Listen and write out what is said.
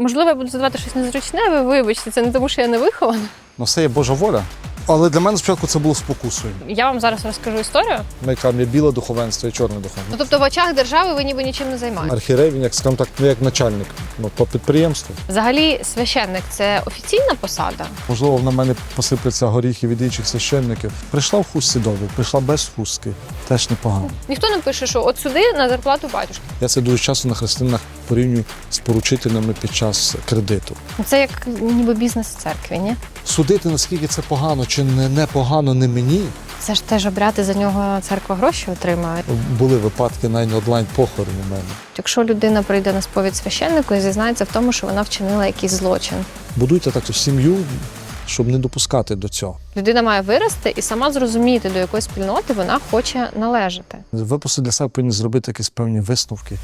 Можливо, я буду задавати щось незручне, ви вибачте, це не тому, що я не вихована. Ну, все є Божа воля. Але для мене спочатку це було спокусою. Я вам зараз розкажу історію. Ми кажемо, є біле духовенство і чорне Ну духовенство. тобто в очах держави ви ніби нічим не займаєтесь. Архірей, він як скажімо так, ну, як начальник ну, по підприємству. Взагалі, священник це офіційна посада. Можливо, на мене посипляться горіхи від інших священників. Прийшла в хустці добре, прийшла без хустки. Теж непогано. Ніхто не пише, що от сюди на зарплату батюшки. Я це дуже часто на християнах порівнюю з поручителями під час кредиту. Ну, Це як ніби бізнес в церкві, ні? Судити, наскільки це погано чи не, не погано не мені. Це ж теж обряти за нього церква гроші отримає. Були випадки навіть онлайн похорон у мене. Якщо людина прийде на сповідь священнику і зізнається в тому, що вона вчинила якийсь злочин. Будуйте так сім'ю, щоб не допускати до цього. Людина має вирости і сама зрозуміти, до якої спільноти вона хоче належати. Ви для себе повинні зробити якісь певні висновки.